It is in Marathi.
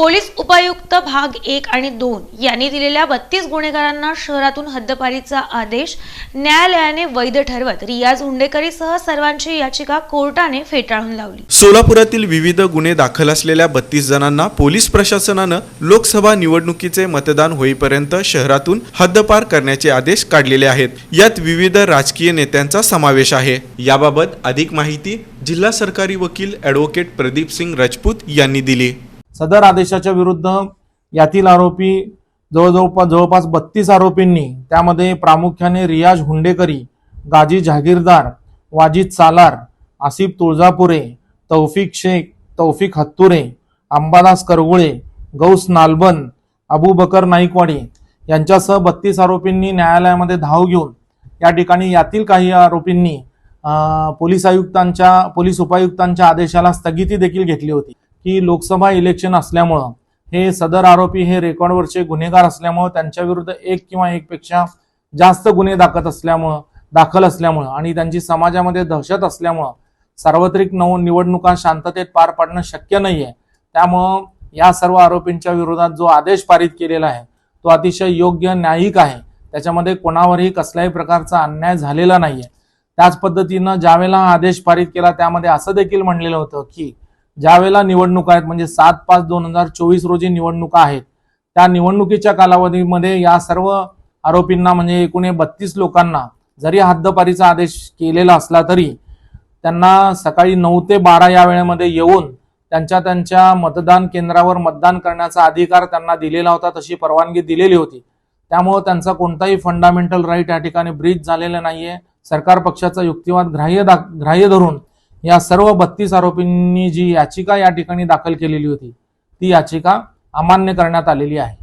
पोलीस उपायुक्त भाग एक आणि दोन यांनी दिलेल्या बत्तीस गुन्हेगारांना शहरातून हद्दपारीचा आदेश न्यायालयाने वैध ठरवत रियाज हुंडेकरीसह सर्वांची याचिका कोर्टाने फेटाळून लावली. सोलापुरातील विविध गुन्हे दाखल असलेल्या बत्तीस जणांना पोलीस प्रशासनानं लोकसभा निवडणुकीचे मतदान होईपर्यंत शहरातून हद्दपार करण्याचे आदेश काढलेले आहेत. यात विविध राजकीय नेत्यांचा समावेश आहे. याबाबत अधिक माहिती जिल्हा सरकारी वकील ॲडव्होकेट प्रदीप सिंग राजपूत यांनी दिली. सदर आदेशाच्या विरुद्ध यातील आरोपी जवळजवळ जवळपास बत्तीस आरोपींनी त्यामध्ये प्रामुख्याने रियाज हुंडेकरी गाजी जहागीरदार वाजिद सालार आसिफ तुळजापुरे तौफिक शेख तौफिक हत्तुरे अंबादास करगुळे गौस नालबन अबू बकर नाईकवाडी यांच्यासह बत्तीस आरोपींनी न्यायालयामध्ये धाव घेऊन या ठिकाणी यातील काही आरोपींनी पोलीस आयुक्तांच्या पोलीस उपायुक्तांच्या आदेशाला स्थगिती देखील घेतली होती. की लोकसभा इलेक्शन असल्यामुळं हे सदर आरोपी हे रेकॉर्डवरचे गुन्हेगार असल्यामुळं त्यांच्या विरुद्ध एक किंवा एकपेक्षा जास्त गुन्हे दाखल असल्यामुळं दाखल असल्यामुळं आणि त्यांची समाजामध्ये दहशत असल्यामुळं सार्वत्रिक नव निवडणुका शांततेत पार पाडणं शक्य नाहीये. त्यामुळं या सर्व आरोपींच्या विरोधात जो आदेश पारित केलेला आहे तो अतिशय योग्य न्यायिक आहे. त्याच्यामध्ये कोणावरही कसल्याही प्रकारचा अन्याय झालेला नाहीये. त्याच पद्धतीनं ज्यावेळेला हा आदेश पारित केला त्यामध्ये असं देखील म्हणलेलं होतं की ज्यावेळेला निवडणूक आहेत म्हणजे सात पाच दोन हजार चोवीस रोजी निवडणुका आहेत त्या निवडणुकीच्या कालावधीमध्ये या सर्व आरोपींना म्हणजे एकूण बत्तीस लोकांना जरी हद्दपारीचा आदेश केलेला असला तरी त्यांना सकाळी नऊ ते बारा या वेळेमध्ये येऊन त्यांच्या त्यांच्या मतदान केंद्रावर मतदान करण्याचा अधिकार त्यांना दिलेला होता तशी परवानगी दिलेली होती. त्यामुळं त्यांचा कोणताही फंडामेंटल राईट या ठिकाणी ब्रीच झालेला नाहीये. सरकार पक्षाचा युक्तिवाद ग्राह्य दा ग्राह्य धरून या सर्व बत्तीस आरोपींनी जी याचिका या ठिकाणी दाखल केलेली होती ती याचिका अमान्य करण्यात आलेली आहे.